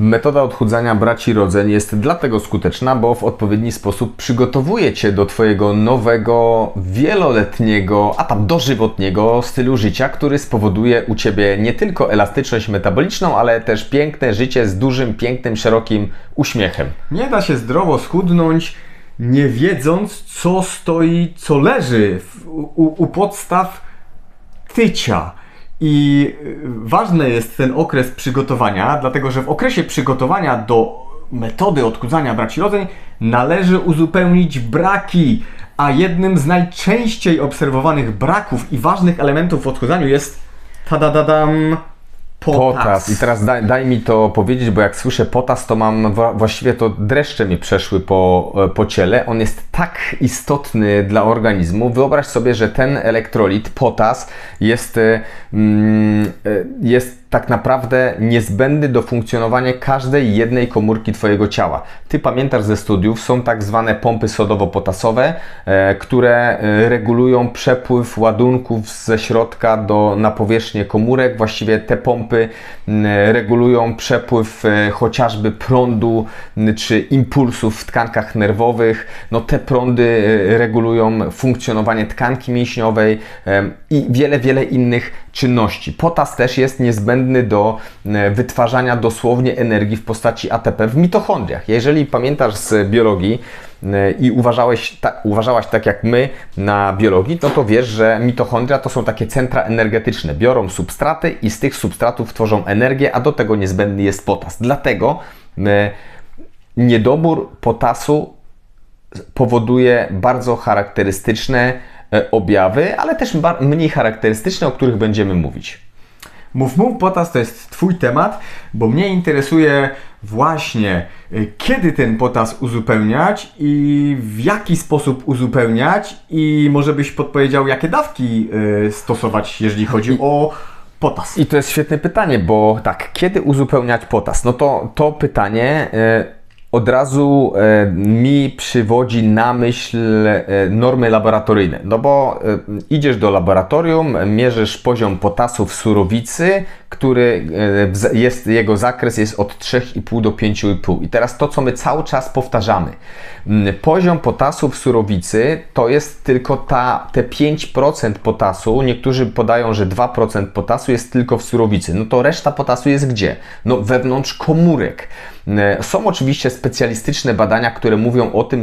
Metoda odchudzania braci rodzeń jest dlatego skuteczna, bo w odpowiedni sposób przygotowuje Cię do Twojego nowego, wieloletniego, a tam dożywotniego stylu życia, który spowoduje u Ciebie nie tylko elastyczność metaboliczną, ale też piękne życie z dużym, pięknym, szerokim uśmiechem. Nie da się zdrowo schudnąć, nie wiedząc, co stoi, co leży u, u podstaw tycia. I y, ważny jest ten okres przygotowania, dlatego że w okresie przygotowania do metody odchudzania braci rodzeń należy uzupełnić braki, a jednym z najczęściej obserwowanych braków i ważnych elementów w odchudzaniu jest tadadadam potas. Potas. I teraz daj, daj mi to powiedzieć, bo jak słyszę potas, to mam właściwie to dreszcze mi przeszły po, e, po ciele. On jest tak istotny dla organizmu. Wyobraź sobie, że ten elektrolit, potas, jest, e, mm, e, jest tak naprawdę niezbędny do funkcjonowania każdej jednej komórki Twojego ciała. Ty pamiętasz ze studiów, są tak zwane pompy sodowo-potasowe, e, które e, regulują przepływ ładunków ze środka do, na powierzchnię komórek. Właściwie te pompy regulują przepływ e, chociażby prądu czy impulsów w tkankach nerwowych. No te prądy regulują funkcjonowanie tkanki mięśniowej i wiele, wiele innych czynności. Potas też jest niezbędny do e, wytwarzania dosłownie energii w postaci ATP w mitochondriach. Jeżeli pamiętasz z biologii e, i uważałeś, ta, uważałaś tak jak my na biologii, no to wiesz, że mitochondria to są takie centra energetyczne. Biorą substraty i z tych substratów tworzą energię, a do tego niezbędny jest potas. Dlatego e, niedobór potasu powoduje bardzo charakterystyczne objawy, ale też mniej charakterystyczne, o których będziemy mówić. Mów Mów Potas to jest Twój temat, bo mnie interesuje właśnie y, kiedy ten potas uzupełniać i w jaki sposób uzupełniać i może byś podpowiedział jakie dawki y, stosować, jeżeli chodzi o potas. I to jest świetne pytanie, bo tak, kiedy uzupełniać potas? No to to pytanie e, od razu e, mi przywodzi na myśl e, normy laboratoryjne. No bo e, idziesz do laboratorium, mierzysz poziom potasu w surowicy, który jest, jego zakres jest od 3,5 do 5,5. I teraz to, co my cały czas powtarzamy. Mm, Poziom potasu w surowicy to jest tylko ta, te 5% potasu. Niektórzy podają, że 2% potasu jest tylko w surowicy. No to reszta potasu jest gdzie? No wewnątrz komórek. E, Są oczywiście specjalistyczne badania, które mówią o tym,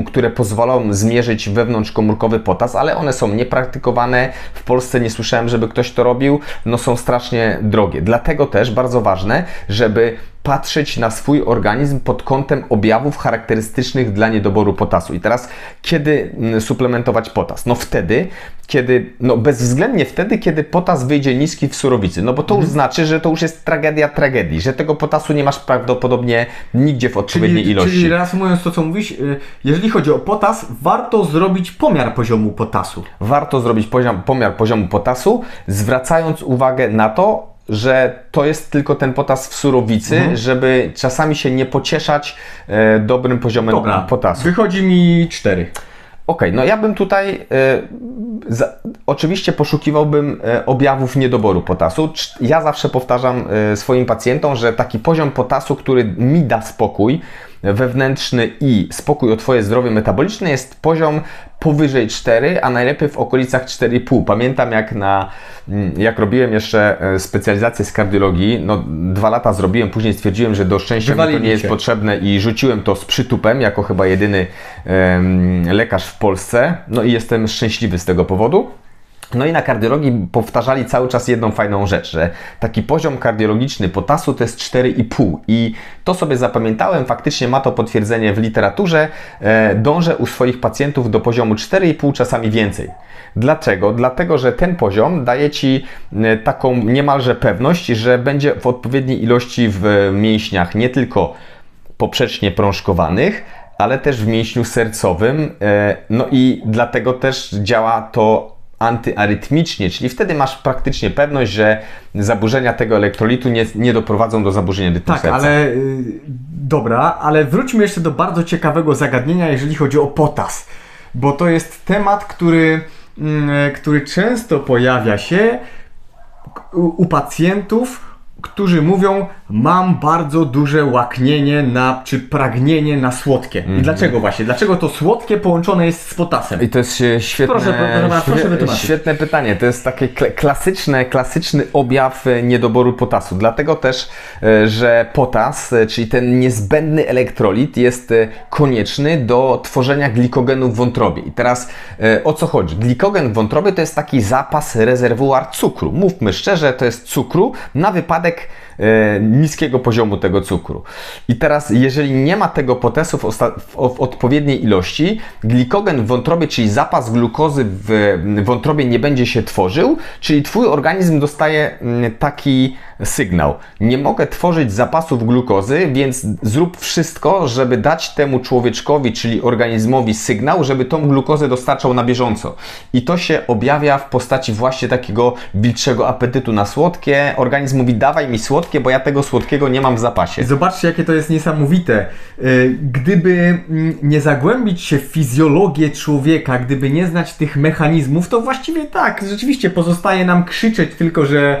e, które pozwolą zmierzyć wewnątrzkomórkowy potas, ale one są niepraktykowane. W Polsce nie słyszałem, żeby ktoś to robił. No są strasznie drogie. Dlatego też bardzo ważne, żeby patrzeć na swój organizm pod kątem objawów charakterystycznych dla niedoboru potasu. I teraz, kiedy mm, suplementować potas? No wtedy, kiedy, no bezwzględnie wtedy, kiedy potas wyjdzie niski w surowicy. No bo to już znaczy, że to już jest tragedia tragedii, że tego potasu nie masz prawdopodobnie nigdzie w odpowiedniej Czyli, ilości. czyli reasumując to, co mówisz, y, jeżeli chodzi o potas, warto zrobić pomiar poziomu potasu. warto zrobić poziom, pomiar poziomu potasu, zwracając uwagę na to, że to jest tylko ten potas w surowicy, Mhm. żeby czasami się nie pocieszać e, dobrym poziomem Dobra, potasu. wychodzi mi 4. Okej, no ja bym tutaj e, za, oczywiście poszukiwałbym e, objawów niedoboru potasu. Ja zawsze powtarzam e, swoim pacjentom, że taki poziom potasu, który mi da spokój wewnętrzny i spokój o Twoje zdrowie metaboliczne jest poziom powyżej 4, a najlepiej w okolicach 4,5. Pamiętam jak na, mm, jak robiłem jeszcze e, specjalizację z kardiologii, no dwa lata zrobiłem, później stwierdziłem, że do szczęścia mi to nie jest potrzebne i rzuciłem to z przytupem, jako chyba jedyny em, lekarz w Polsce. No i jestem szczęśliwy z tego powodu. No i na kardiologii powtarzali cały czas jedną fajną rzecz, że taki poziom kardiologiczny potasu to jest 4,5 i to sobie zapamiętałem, faktycznie ma to potwierdzenie w literaturze. E, dążę u swoich pacjentów do poziomu 4,5, czasami więcej. Dlaczego? Dlatego, że ten poziom daje Ci e, taką niemalże pewność, że będzie w odpowiedniej ilości w mięśniach nie tylko poprzecznie prążkowanych, ale też w mięśniu sercowym. e, No i dlatego też działa to antyarytmicznie, czyli wtedy masz praktycznie pewność, że zaburzenia tego elektrolitu nie, nie doprowadzą do zaburzenia rytmu Tak, serca. ale y, dobra, ale wróćmy jeszcze do bardzo ciekawego zagadnienia, jeżeli chodzi o potas, bo to jest temat, który, mm, który często pojawia się u, u pacjentów którzy mówią, mam bardzo duże łaknienie na, czy pragnienie na słodkie. Mhm. I dlaczego właśnie? Dlaczego to słodkie połączone jest z potasem? I to jest e, świetne, Proszę, proszę proszę wytłumaczyć. świetne pytanie. To jest takie kla- klasyczne, klasyczny objaw e, niedoboru potasu. Dlatego też, e, że potas, czyli ten niezbędny elektrolit jest konieczny do tworzenia glikogenu w wątrobie. I teraz o co chodzi? Glikogen w wątrobie to jest taki zapas, rezerwuar cukru. Mówmy szczerze, to jest cukru na wypadek e, niskiego poziomu tego cukru. I teraz, jeżeli nie ma tego osta- w, w odpowiedniej ilości, glikogen w wątrobie, czyli zapas glukozy w wątrobie nie będzie się tworzył, czyli Twój organizm dostaje mm, taki sygnał. Nie mogę tworzyć zapasów glukozy, więc zrób wszystko, żeby dać temu człowieczkowi, czyli organizmowi sygnał, żeby tą glukozę dostarczał na bieżąco. I to się objawia w postaci właśnie takiego wilczego apetytu na słodkie. Organizm mówi, dawaj mi słodkie, bo ja tego słodkiego nie mam w zapasie. Zobaczcie, jakie to jest niesamowite. Y, Gdyby mm, nie zagłębić się w fizjologię człowieka, gdyby nie znać tych mechanizmów, to właściwie tak, rzeczywiście pozostaje nam krzyczeć tylko, że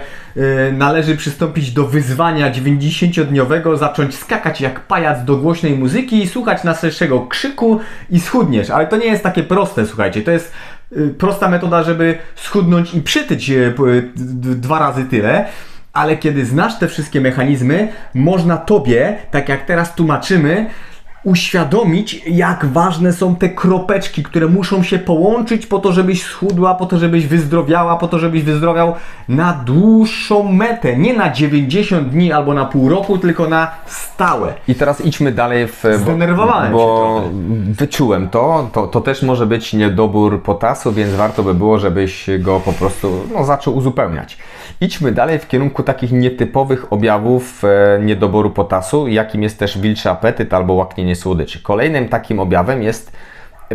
należy przystąpić do wyzwania 90-dniowego, zacząć skakać jak pajac do głośnej muzyki i słuchać naszego krzyku i schudniesz. Ale to nie jest takie proste, słuchajcie. To jest y, prosta metoda, żeby schudnąć i przytyć y, dwa razy tyle. Ale kiedy znasz te wszystkie mechanizmy, można tobie, tak jak teraz tłumaczymy, uświadomić, jak ważne są te kropeczki, które muszą się połączyć po to, żebyś schudła, po to, żebyś wyzdrowiała, po to, żebyś wyzdrowiał na dłuższą metę. Nie na 90 dni albo na pół roku, tylko na stałe. I teraz idźmy dalej w. Zdenerwowałem bo, się bo wyczułem to, to. To też może być niedobór potasu, więc warto by było, żebyś go po prostu no, zaczął uzupełniać. Idźmy dalej w kierunku takich nietypowych objawów e, niedoboru potasu, jakim jest też wilczy apetyt albo łaknienie słodyczy. Kolejnym takim objawem jest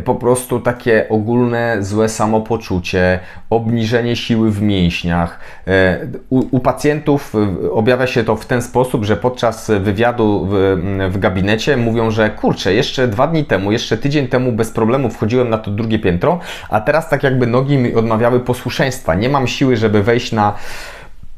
po prostu takie ogólne złe samopoczucie, obniżenie siły w mięśniach. E, U, u pacjentów e, objawia się to w ten sposób, że podczas wywiadu w, w gabinecie mówią, że kurczę, jeszcze dwa dni temu, jeszcze tydzień temu bez problemu wchodziłem na to drugie piętro, a teraz tak jakby nogi mi odmawiały posłuszeństwa. Nie mam siły, żeby wejść na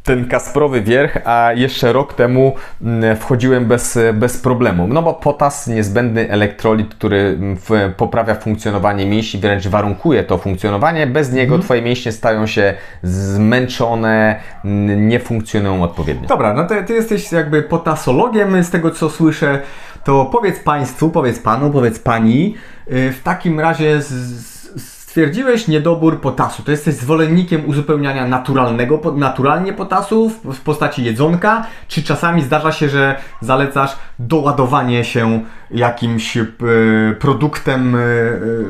ten kasprowy wierch, a jeszcze rok temu mm, wchodziłem bez, bez problemu. No bo potas, niezbędny elektrolit, który mm, w, poprawia funkcjonowanie mięśni, wręcz warunkuje to funkcjonowanie. Bez niego Twoje mięśnie stają się zmęczone, mm, nie funkcjonują odpowiednio. Dobra, no to ty jesteś jakby potasologiem, z tego co słyszę, to powiedz Państwu, powiedz Panu, powiedz Pani, y, w takim razie z, stwierdziłeś niedobór potasu, to jesteś zwolennikiem uzupełniania naturalnego, naturalnie potasu w, postaci jedzonka, czy czasami zdarza się, że zalecasz doładowanie się jakimś y, produktem y, y,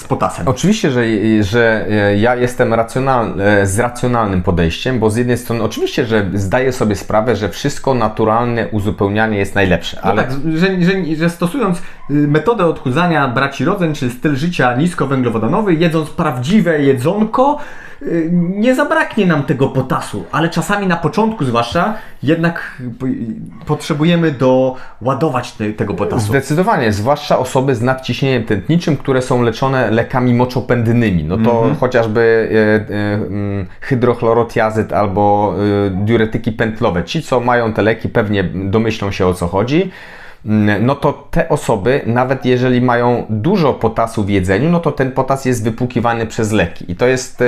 z potasem? Oczywiście, że, że e, ja jestem e, z racjonalnym podejściem, bo z jednej strony oczywiście, że zdaję sobie sprawę, że wszystko naturalne uzupełnianie jest najlepsze, No ale tak, że, że, że stosując y, metodę odchudzania braci rodzeń, czy styl życia niskowęglowodanowy, jedząc prawdziwe jedzonko, nie zabraknie nam tego potasu, ale czasami na początku zwłaszcza jednak y, potrzebujemy doładować te, tego potasu. Zdecydowanie, zwłaszcza osoby z nadciśnieniem tętniczym, które są leczone lekami moczopędnymi. No to chociażby e, e, mm, hydrochlorotiazyt albo e, diuretyki pętlowe. Ci, co mają te leki, pewnie domyślą się o co chodzi. Mm, No to te osoby, nawet jeżeli mają dużo potasu w jedzeniu, no to ten potas jest wypłukiwany przez leki. I to jest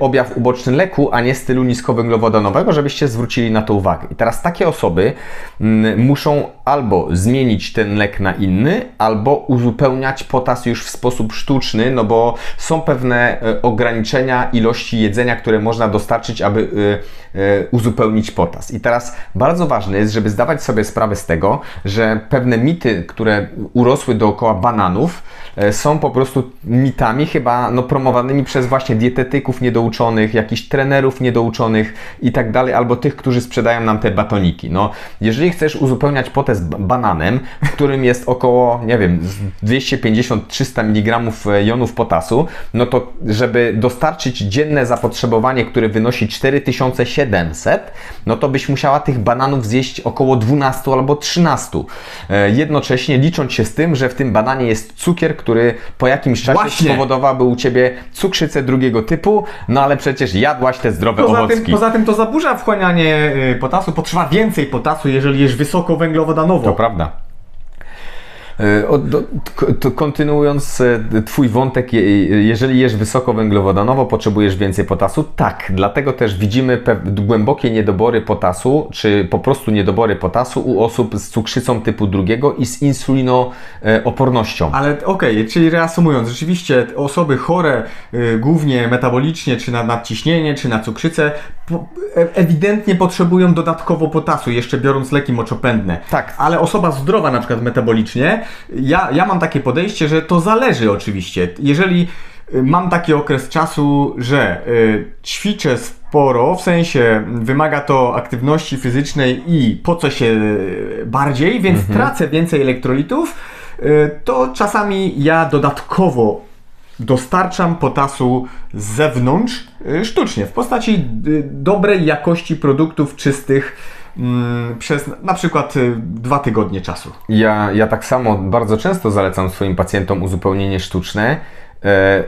objaw uboczny leku, a nie stylu niskowęglowodanowego, żebyście zwrócili na to uwagę. I teraz takie osoby muszą albo zmienić ten lek na inny, albo uzupełniać potas już w sposób sztuczny, no bo są pewne e, ograniczenia ilości jedzenia, które można dostarczyć, aby e, e, uzupełnić potas. I teraz bardzo ważne jest, żeby zdawać sobie sprawę z tego, że pewne mity, które urosły dookoła bananów, e, są po prostu mitami chyba no, promowanymi przez właśnie dietetyków niedouczonych, jakichś trenerów niedouczonych i tak dalej, albo tych, którzy sprzedają nam te batoniki. No, jeżeli chcesz uzupełniać potes b- bananem, w którym jest około, nie wiem, z 250-300 mg jonów potasu, no to żeby dostarczyć dzienne zapotrzebowanie, które wynosi 4700, no to byś musiała tych bananów zjeść około 12 albo 13. E, Jednocześnie licząc się z tym, że w tym bananie jest cukier, który po jakimś czasie Właśnie. spowodowałby u Ciebie cukrzycę drugiego typu, no ale przecież jadłaś te zdrowe Poza owocki. tym, poza tym to zaburza wchłanianie y, potasu, potrzeba więcej potasu, jeżeli jesz wysokowęglowodanowo. To prawda. E, kontynuując e, Twój wątek, je- jeżeli jesz wysokowęglowodanowo, potrzebujesz więcej potasu? Tak, dlatego też widzimy głębokie niedobory potasu, czy po prostu niedobory potasu u osób z cukrzycą typu drugiego i z insulinoopornością. Ale okej, czyli reasumując, rzeczywiście osoby chore y, głównie metabolicznie, czy na nadciśnienie, czy na cukrzycę, e, ewidentnie potrzebują dodatkowo potasu, jeszcze biorąc leki moczopędne. Tak. Ale osoba zdrowa na przykład metabolicznie, ja, ja mam takie podejście, że to zależy oczywiście. Jeżeli y, mam taki okres czasu, że y, ćwiczę sporo, w sensie wymaga to aktywności fizycznej i po co się y, bardziej, więc tracę więcej elektrolitów, y, to czasami ja dodatkowo dostarczam potasu z zewnątrz y, sztucznie, w postaci y, dobrej jakości produktów czystych mm, przez na przykład y, dwa tygodnie czasu. Ja, ja tak samo bardzo często zalecam swoim pacjentom uzupełnienie sztuczne,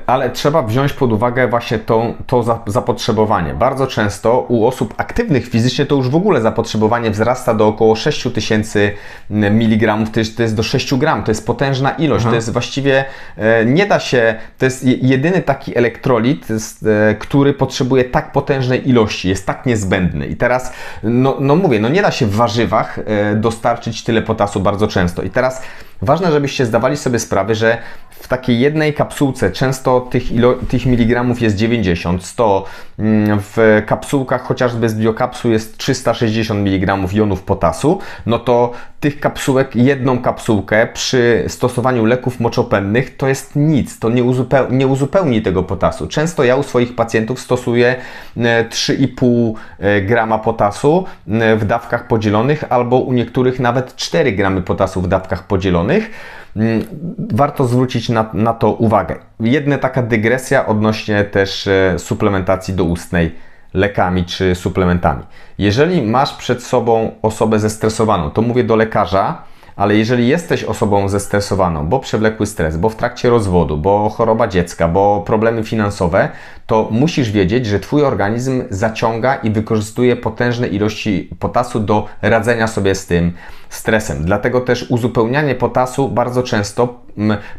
ale trzeba wziąć pod uwagę właśnie to, to za- zapotrzebowanie. Bardzo często u osób aktywnych fizycznie to już w ogóle zapotrzebowanie wzrasta do około 6000 mg, to jest, to jest do 6 gram, to jest potężna ilość, to jest właściwie, e, nie da się, to jest je- jedyny taki elektrolit, e, który potrzebuje tak potężnej ilości, jest tak niezbędny. I teraz, no, no mówię, no nie da się w warzywach e, dostarczyć tyle potasu bardzo często. I teraz ważne, żebyście zdawali sobie sprawę, że w takiej jednej kapsułce często tych, ilo, tych miligramów jest 90, 100, mm, w kapsułkach chociażby z biokapsuł jest 360 mg jonów potasu, no to tych kapsułek, jedną kapsułkę przy stosowaniu leków moczopędnych to jest nic, to nie, uzupeł, nie uzupełni tego potasu. Często ja u swoich pacjentów stosuję e, 3,5 e, grama potasu e, w dawkach podzielonych, albo u niektórych nawet 4 gramy potasu w dawkach podzielonych. Mm, Warto zwrócić na, na to uwagę. Jedna taka dygresja odnośnie też e, suplementacji doustnej lekami czy suplementami. Jeżeli masz przed sobą osobę zestresowaną, to mówię do lekarza, ale jeżeli jesteś osobą zestresowaną, bo przewlekły stres, bo w trakcie rozwodu, bo choroba dziecka, bo problemy finansowe, to musisz wiedzieć, że Twój organizm zaciąga i wykorzystuje potężne ilości potasu do radzenia sobie z tym stresem. Dlatego też uzupełnianie potasu bardzo często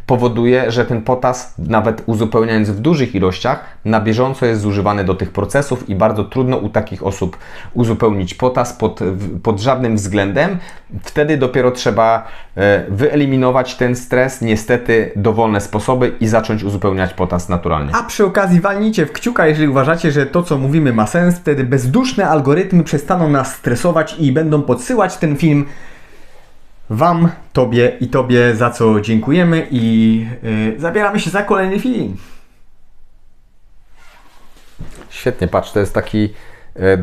powoduje, że ten potas, nawet uzupełniając w dużych ilościach, na bieżąco jest zużywany do tych procesów i bardzo trudno u takich osób uzupełnić potas pod, pod żadnym względem. Wtedy dopiero trzeba e, wyeliminować ten stres, niestety dowolne sposoby i zacząć uzupełniać potas naturalnie. A przy okazji walnijcie w kciuka, jeżeli uważacie, że to co mówimy ma sens, wtedy bezduszne algorytmy przestaną nas stresować i będą podsyłać ten film Wam, Tobie i Tobie, za co dziękujemy i yy, zabieramy się za kolejny film. Świetnie, patrz, to jest taki e,